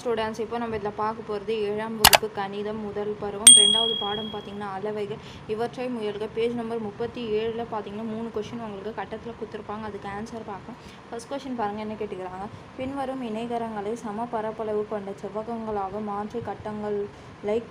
Students இப்போ நம்ம இதில் பார்க்க போகிறது ஏழாம் வகுப்பு கணிதம் முதல் பருவம் ரெண்டாவது பாடம் பார்த்தீங்கன்னா அளவைகள். இவற்றை முயல்க. பேஜ் நம்பர் முப்பத்தி ஏழில் பார்த்தீங்கன்னா மூணு கொஷின் உங்களுக்கு கட்டத்தில் கொடுத்துருப்பாங்க. அதுக்கு ஆன்சர் பார்க்கும் ஃபஸ்ட் கொஷின் பாருங்கள் என்ன கேட்டுக்கிறாங்க? பின்வரும் இணைகரங்களை சம பரப்பளவு கொண்ட செவ்வகங்களாக மாற்றி கட்டங்கள்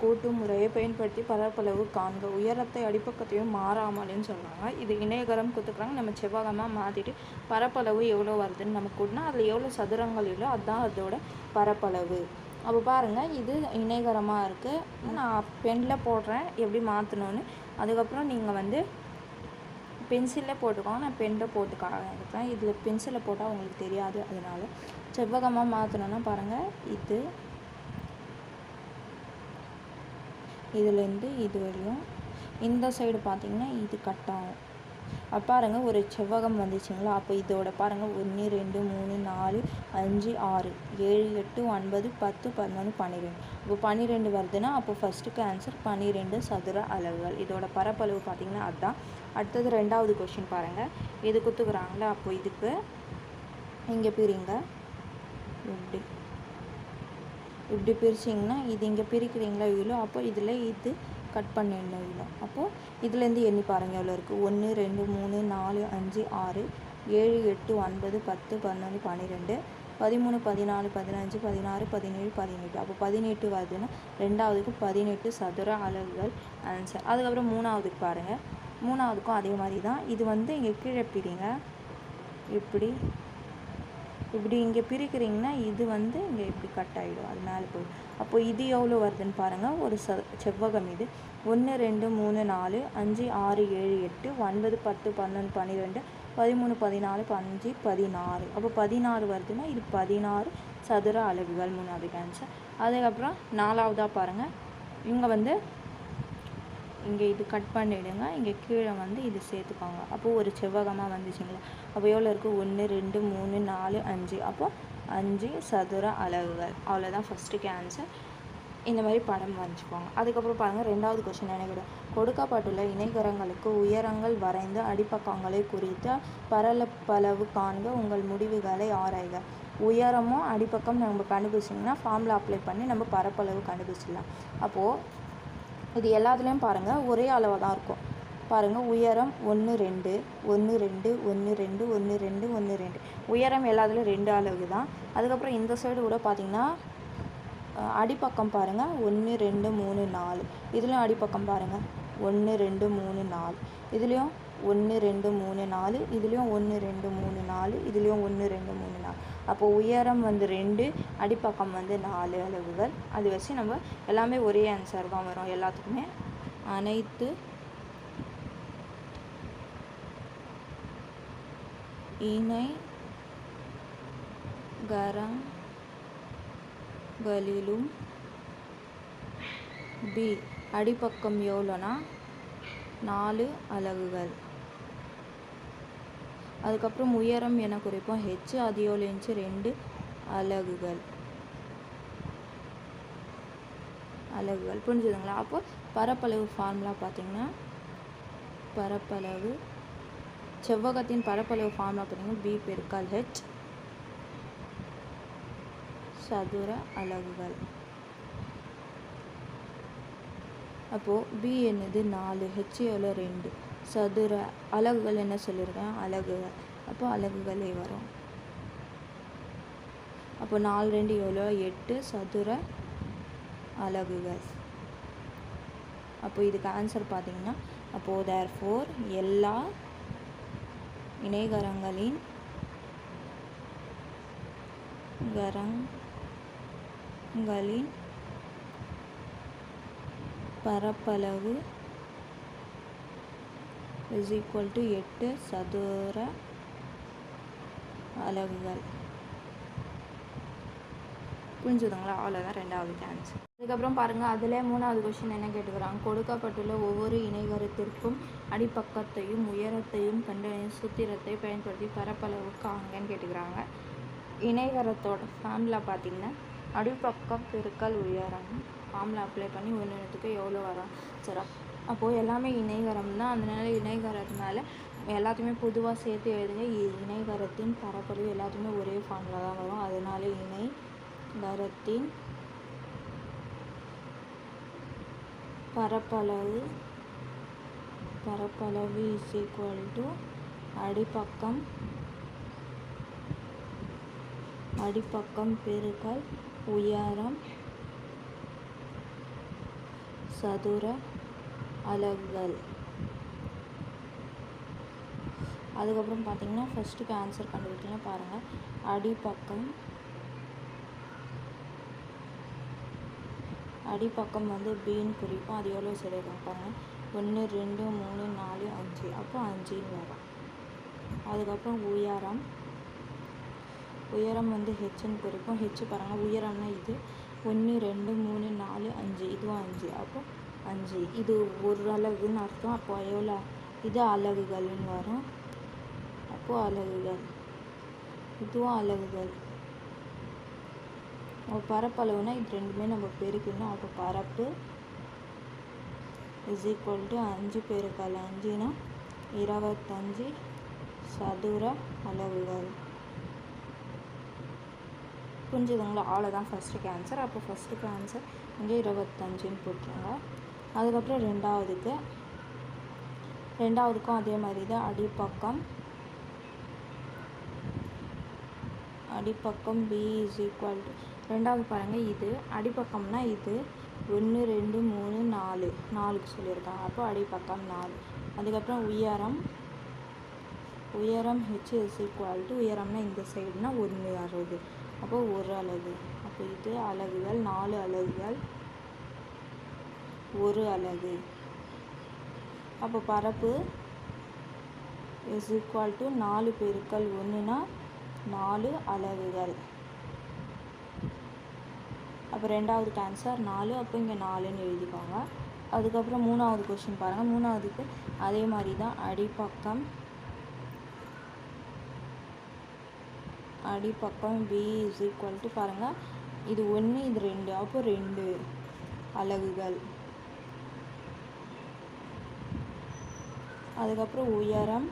கூட்டும் முறையை பயன்படுத்தி பரப்பளவு காண்க. உயரத்தை அடிப்பக்கத்தையும் மாறாமலேன்னு சொல்கிறாங்க இது இணையகரம் கொடுத்துக்கிறாங்க நம்ம செவ்வகமாக மாற்றிட்டு பரப்பளவு எவ்வளோ வருதுன்னு நம்ம கூட்டினா அதில் எவ்வளோ சதுரங்கள் இல்லையோ அதுதான் அதோட பரப்பளவு. அப்போ பாருங்கள் இது இணைகரமாக இருக்குது நான் பெனில் போடுறேன். எப்படி மாற்றணும்னு அதுக்கப்புறம் நீங்கள் வந்து பென்சிலில் போட்டுக்கோங்க. நான் பெனில் போட்டு இதில் பென்சிலில் போட்டால் உங்களுக்கு தெரியாது. அதனால செவ்வகமாக மாற்றணுன்னா பாருங்கள் இது இதுலேருந்து இது வரையும். இந்த சைடு பார்த்தீங்கன்னா இது கட் ஆகும். அப்போ பாருங்கள் ஒரு செவ்வகம் வந்துச்சுங்களா? அப்போ இதோட பாருங்கள் ஒன்று ரெண்டு மூணு நாலு அஞ்சு ஆறு ஏழு எட்டு ஒன்பது பத்து பதினொன்று பன்னிரெண்டு. இப்போ பன்னிரெண்டு வருதுன்னா அப்போ ஃபஸ்ட்டுக்கு ஆன்சர் பன்னிரெண்டு சதுர அளவுகள். இதோட பரப்பளவு பார்த்தீங்கன்னா அதுதான் அடுத்தது ரெண்டாவது கொஷின் பாருங்கள் இது குத்துக்குறாங்களா? அப்போ இதுக்கு இங்கே பிரிங்க. இப்படி. இப்படி பிரிச்சிங்கன்னா இது இங்கே பிரிக்கிறீங்களா இவ்வளோ அப்போ இதில் இது கட் பண்ணிடணும் இவ்வளோ அப்போது இதுலேருந்து எண்ணி பாருங்கள் எவ்வளோ இருக்குது ஒன்று ரெண்டு மூணு நாலு அஞ்சு ஆறு ஏழு எட்டு ஒன்பது பத்து பதினொன்று பன்னிரெண்டு பதிமூணு பதினாலு பதினஞ்சு பதினாறு பதினேழு பதினெட்டு. அப்போ பதினெட்டு வருதுன்னா ரெண்டாவதுக்கு பதினெட்டு சதுர அளவுகள் ஆன்சர் அதுக்கப்புறம் மூணாவதுக்கு பாருங்கள் மூணாவதுக்கும் அதே மாதிரி தான். இது வந்து இங்கே கீழே பிரிங்க. இப்படி இப்படி இங்கே பிரிக்கிறீங்கன்னா இது வந்து இங்கே இப்படி கட் ஆகிடும் அது மேலே போய் அப்போ இது எவ்வளோ வருதுன்னு பாருங்கள் ஒரு ச செவ்வகம் இது. ஒன்று ரெண்டு மூணு நாலு அஞ்சு ஆறு ஏழு எட்டு ஒன்பது பத்து பன்னெண்டு பன்னிரெண்டு பதிமூணு பதினாலு பஞ்சு பதினாறு. அப்போ பதினாறு வருதுன்னா இது பதினாறு சதுர அலகுகள் மூணாவது ஆன்சர் அதுக்கப்புறம் நாலாவதாக பாருங்கள் இங்கே வந்து இங்கே இது கட் பண்ணிவிடுங்க இங்கே கீழே வந்து இது சேர்த்துக்கோங்க. அப்போது ஒரு செவ்வகமாக வந்துச்சுங்களா? அப்போ எவ்வளோ இருக்குது ஒன்று ரெண்டு மூணு நாலு அஞ்சு. அப்போது அஞ்சு சதுர அளவுகள். அவ்வளோதான் ஃபஸ்ட்டுக்கு ஆன்சர் இந்த மாதிரி படம் வரைஞ்சிக்கோங்க. அதுக்கப்புறம் பாருங்கள் ரெண்டாவது கொஸ்டின் நினைவிடும் கொடுக்கப்பட்டுள்ள இணைகரங்களுக்கு உயரங்கள் வரைந்து அடிப்பக்கங்களை குறித்து பரலப்பளவு காண்க உங்கள் முடிவுகளை ஆராய்க. உயரமும் அடிப்பக்கம் நம்ம கண்டுபிடிச்சிங்கன்னா ஃபார்முலா அப்ளை பண்ணி நம்ம பரப்பளவு கண்டுபிடிச்சிடலாம். அப்போது இது எல்லாத்துலேயும் பாருங்கள் ஒரே அளவாக தான் இருக்கும். பாருங்கள் உயரம் ஒன்று ரெண்டு ஒன்று ரெண்டு ஒன்று ரெண்டு ஒன்று ரெண்டு ஒன்று ரெண்டு. உயரம் எல்லாத்துலேயும் ரெண்டு அளவு தான் அதுக்கப்புறம் இந்த சைடு கூட பார்த்தீங்கன்னா அடிப்பக்கம் பாருங்கள் ஒன்று ரெண்டு மூணு நாலு. இதுலேயும் அடிப்பக்கம் பாருங்கள் ஒன்று ரெண்டு மூணு நாலு. இதுலேயும் ஒன்று ரெண்டு மூணு நாலு இதுலேயும் ஒன்று ரெண்டு மூணு நாலு இதுலேயும் ஒன்று ரெண்டு மூணு நாலு. அப்போது உயரம் வந்து ரெண்டு அடிப்பக்கம் வந்து நாலு அளவுகள். அது வச்சு நம்ம எல்லாமே ஒரே ஆன்சர் தான் வரும் எல்லாத்துக்குமே. அனைத்து இணை கரங்களிலும் பி அடிப்பக்கம் எவ்வளோனா? நாலு அலகுகள் அதுக்கப்புறம் உயரம் என குறிப்போம். ஹெச் அது ஏழு இன்ச்சு ரெண்டு அலகுகள். அலகுகள். புரிஞ்சுதுங்களா? அப்போ பரப்பளவு ஃபார்முலா பார்த்தீங்கன்னா பரப்பளவு செவ்வகத்தின் பரப்பளவு ஃபார்முலா பார்த்தீங்கன்னா பி பெருக்கால் ஹெச் சதுர அலகுகள். அப்போது பி என்னது? நாலு. ஹெச் எவ்வளோ ரெண்டு. சதுர அலகுகள் என்ன சொல்லியிருக்கேன் அலகுகள் அப்போ அலகுகளே வரும். அப்போ நாலு ரெண்டு எவ்வளோ எட்டு சதுர அலகுகள். அப்போ இதுக்கு ஆன்சர் பார்த்தீங்கன்னா அப்போது தேர் ஃபோர் எல்லா இணைகரங்களின் கரங்களின் பரப்பளவு இஸ் ஈக்குவல் டு எட்டு சதுர அலகுகள். புரிஞ்சுதுங்களா? அவ்வளோதான் ரெண்டாவது ஆன்சர் அதுக்கப்புறம் பாருங்கள் அதில் மூணாவது கொஷின் என்ன கேட்டுக்கிறாங்க? கொடுக்கப்பட்டுள்ள ஒவ்வொரு இணைகரத்திற்கும் அடிப்பக்கத்தையும் உயரத்தையும் கண்டறியும் சூத்திரத்தை பயன்படுத்தி பரப்பளவு காங்கன்னு கேட்டுக்கிறாங்க. இணைகரத்தோட ஃபார்முலா பார்த்திங்கன்னா அடிப்பக்கம் பெருக்கல் உயரம். ஃபார்முலா அப்ளை பண்ணி உயிரினத்துக்கு எவ்வளோ வரும்? சரி அப்போது எல்லாமே இணைகரம் தான். அதனால இணைகரத்தினால எல்லாத்தையுமே பொதுவாக சேர்த்து எழுதுங்க. இ- இணைகரத்தின் பரப்பளவு எல்லாத்துக்குமே ஒரே ஃபார்மில் தான் வரும். அதனால இணை கரத்தின் பரப்பளவு பரப்பளவு இஸ் ஈக்குவல் டு அடிப்பக்கம் அடிப்பக்கம் பெருக்கல் உயரம் சதுர அலகுகள் அதுக்கப்புறம் பார்த்தீங்கன்னா ஃபஸ்ட்டுக்கு ஆன்சர் கண்டுபிடிக்கலாம் பாருங்கள் அடிப்பக்கம். அடிப்பக்கம் வந்து பின்னு குறிப்போம் அது எவ்வளோ சொல்லியிருக்கோம் பாருங்கள் ஒன்று ரெண்டு மூணு நாலு அஞ்சு. அப்போ அஞ்சுன்னு வரும். அதுக்கப்புறம் உயரம். உயரம் வந்து ஹெச்ன்னு குறிப்போம் ஹெச் பாருங்கள் உயரம்னா இது. ஒன்று ரெண்டு மூணு நாலு அஞ்சு. இதுவும் அஞ்சு. அப்போ அஞ்சு. இது ஒரு அலகுன்னு அர்த்தம். அப்போ எவ்வளோ இது அலகுகள்னு வரும். அப்போது அலகுகள் இதுவும் அலகுகள் அப்போ பரப்பளவுனா இது ரெண்டுமே நம்ம பெருக்கணும் அப்போ பரப்பு இஸ் ஈக்குவல் டு அஞ்சு பெருக்கல் அஞ்சுனா இருபத்தஞ்சு சதுர அலகுகள் புரிஞ்சுதுங்களா? அவ்வளோதான் ஃபஸ்ட்டுக்கு ஆன்சர் அப்போ ஃபஸ்ட்டுக்கு ஆன்சர் இங்கே இருபத்தஞ்சுன்னு போட்டுருங்க. அதுக்கப்புறம் ரெண்டாவதுக்கு. ரெண்டாவதுக்கும் அதே மாதிரி தான் அடிப்பக்கம். அடிப்பக்கம் பி இஸ் ஈக்குவல் டு ரெண்டாவது பாருங்கள் இது. அடிப்பக்கம்னா இது. ஒன்று ரெண்டு மூணு நாலு. நாலுக்கு சொல்லியிருக்காங்க. அப்போ அடிப்பக்கம் நாலு. அதுக்கப்புறம் உயரம். உயரம் ஹெச் இஸ் ஈக்குவல் டு உயரம்னா இந்த சைடுனா ஒன்று அறுபது அப்போ ஒரு அலகு. அப்போ இது அலகுகள் நாலு அலகுகள். ஒரு அலகு. அப்போ பரப்பு இஸ் ஈக்குவல் டு நாலு பெருக்கல் ஒன்றுனா நாலு அலகுகள். அப்போ ரெண்டாவதுக்கு ஆன்சர் நாலு அப்போ இங்கே நாலுன்னு எழுதிக்கோங்க. அதுக்கப்புறம் மூணாவது கொஷின் பாருங்கள் மூணாவதுக்கு அதே மாதிரி தான் அடிப்பக்கம். அடிப்பக்கம் பி இஸ் ஈக்குவல் டு பாருங்கள் இது ஒன்று இது ரெண்டு அப்போ ரெண்டு அலகுகள். அதுக்கப்புறம் உயரம்.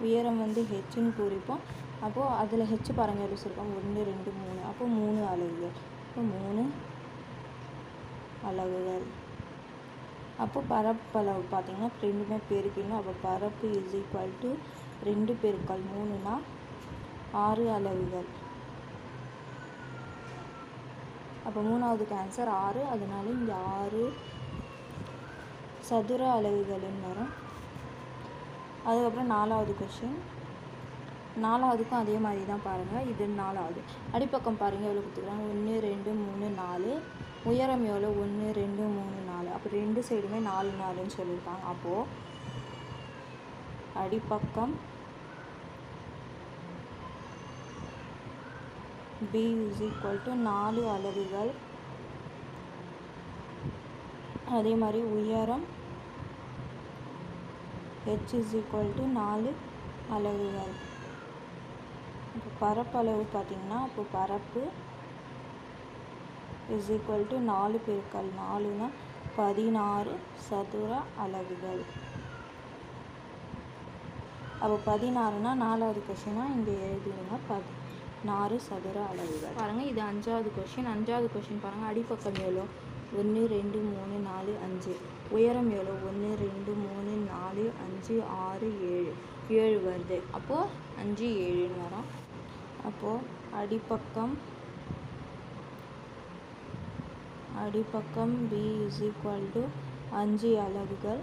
உயரம் வந்து ஹெச்சுன்னு குறிப்போம். அப்போது அதில் ஹெச்சு பாருங்கள் எவ்வளோ சொல்லிருக்கோம் ஒன்று ரெண்டு மூணு. அப்போ மூணு அலகுகள். அப்போ மூணு அலகுகள். அப்போ பரப்பளவு பார்த்தீங்கன்னா ரெண்டுமே பெருக்கணும் அப்போ பரப்பு இஸ் ஈக்குவல் டு ரெண்டு பெருக்கள் மூணுனா ஆறு அலகுகள். அப்போ மூணாவதுக்கு ஆன்சர் ஆறு. அதனால இங்கே ஆறு சதுர அலகுகள்னு வரும். அதுக்கப்புறம் நாலாவது கொஷின் நாலாவதுக்கும் அதே மாதிரி தான் பாருங்கள் இது நாலாவது. அடிப்பக்கம் பாருங்கள் எவ்வளோ கொடுத்துருக்காங்க? ஒன்று ரெண்டு மூணு நாலு. உயரம் எவ்வளோ ஒன்று ரெண்டு மூணு நாலு. அப்போ ரெண்டு சைடுமே நாலு நாலுன்னு சொல்லியிருக்காங்க. அப்போது அடிப்பக்கம் பி இஸ் ஈக்குவல் டு நாலு அலகுகள். அதே மாதிரி உயரம் ஹெச் இஸ் ஈக்குவல் டு நாலு அலகுகள். இப்போ பரப்பளவு பார்த்திங்கன்னா இப்போ பரப்பு இஸ் ஈக்குவல் டு நாலு பெருக்கல் நாலுனா பதினாறு சதுர அலகுகள். அப்போ பதினாறுனா நாலாவது கொஷினாக இங்கே எழுதிடுங்க. பதினாறு சதுர அலகுகள். பாருங்கள் இது அஞ்சாவது கொஷின் அஞ்சாவது கொஷின் பாருங்கள் அடிப்பக்கம் எவ்வளோ? ஒன்று ரெண்டு மூணு நாலு அஞ்சு. உயரம் எவ்வளோ ஒன்று ரெண்டு மூணு நாலு அஞ்சு ஆறு ஏழு. ஏழு வருது. அப்போது அஞ்சு ஏழுன்னு வரும். அப்போது அடிப்பக்கம் அடிப்பக்கம் பி இஸ் ஈக்குவல் டு அஞ்சு அலகுகள்.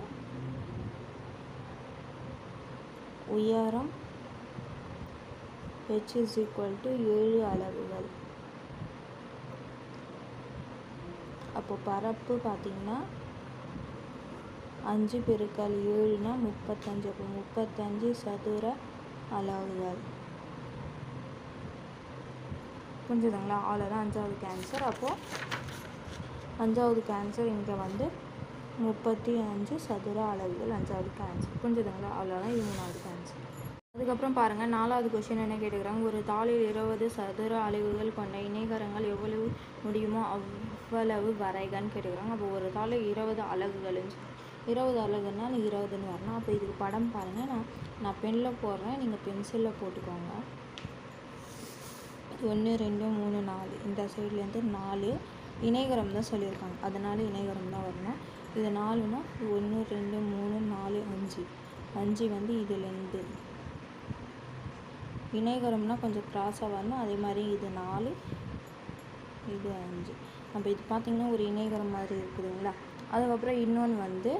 உயரம் ஹெச் இஸ் ஈக்குவல் டு ஏழு அலகுகள். அப்போ பரப்பு பார்த்திங்கன்னா அஞ்சு பெருக்கல் ஏழுனா முப்பத்தஞ்சு. அப்போ முப்பத்தஞ்சு சதுர அலகுகள் புரிஞ்சுதுங்களா? அவ்வளோதான் அஞ்சாவது கேன்சர் அப்போது அஞ்சாவது கேன்சர் இங்கே வந்து முப்பத்தி அஞ்சு சதுர அலகுகள் அஞ்சாவது கேன்சர் புரிஞ்சுதுங்களா? அவ்வளோதான் இது மூணாவது கேன்சர் அதுக்கப்புறம் பாருங்கள் நாலாவது கொஷின் என்ன கேட்டுக்கிறாங்க? ஒரு தாளில் இருபது சதுர அலகுகள் கொண்ட இணைகரங்கள் எவ்வளவு முடியுமோ அவ்வளவு வரைகன்னு கேட்டுக்கிறாங்க. அப்போ ஒரு தாளில் இருபது அலகுகள்னு இருபது அலகுன்னா இருபதுன்னு வரணும். அப்போ இதுக்கு படம் பாருங்கள் நான் நான் பெனில் போடுறேன். நீங்கள் பென்சிலில் போட்டுக்கோங்க. ஒன்று ரெண்டு மூணு நாலு. இந்த சைட்லேருந்து நாலு இணைகரம் தான் சொல்லியிருக்காங்க. அதனால இணைகரம் தான் வரணும். இது நாலுன்னா ஒன்று ரெண்டு மூணு நாலு அஞ்சு. அஞ்சு வந்து இதுலேருந்து இணைகரம்னா கொஞ்சம் க்ராஸாக வரணும். அதே மாதிரி இது நாலு இது அஞ்சு. நம்ம இது பார்த்திங்கன்னா ஒரு இணைகரம் மாதிரி இருக்குதுங்களா அதுக்கப்புறம் இன்னொன்று வந்து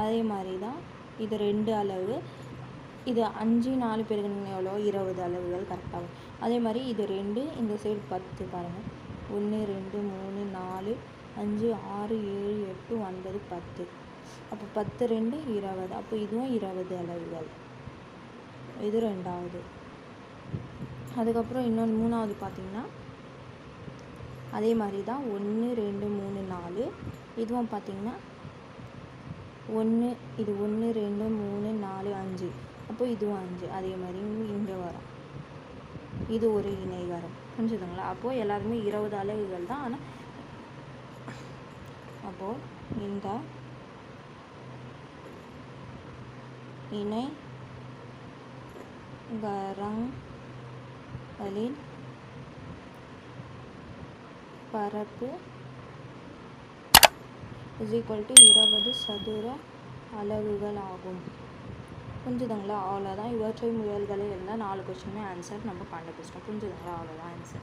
அதே மாதிரி தான். இது ரெண்டு அளவு. இது அஞ்சு நாலு பேருக்கு எவ்வளோ இருபது அளவுகள் கரெக்டாகும் அதே மாதிரி இது ரெண்டு இந்த சைடு பத்து பாருங்கள் ஒன்று ரெண்டு மூணு நாலு அஞ்சு ஆறு ஏழு எட்டு ஒன்பது பத்து. அப்போ பத்து ரெண்டு இருபது. அப்போ இதுவும் இருபது அளவுகள். இது ரெண்டாவது. அதுக்கப்புறம் இன்னொன்று மூணாவது பார்த்திங்கன்னா அதே மாதிரி தான் ஒன்று ரெண்டு மூணு நாலு. இதுவும் பார்த்திங்கன்னா ஒன்று இது ஒன்று ரெண்டு மூணு நாலு அஞ்சு. அப்போ இதுவும் அஞ்சு. அதே மாதிரி இங்கே வரும். இது ஒரு இணைகரம் புரிஞ்சுதுங்களா? அப்போது எல்லாருமே இருபது அலகுகள் தான். ஆனால் அப்போது இந்த இணை கரங்களின் பரப்பு இஸ் ஈக்குவல் டு இருபது சதுர அலகுகள் ஆகும். புரிஞ்சுதுங்களா? அவ்வளோதான் இவற்றை முயல்களை இருந்தால் நாலு கொஸ்டினுமே ஆன்சர் நம்ம கண்டுபிடிச்சிட்டோம் புரிஞ்சுதுங்களா? அவ்வளோதான் ஆன்சர்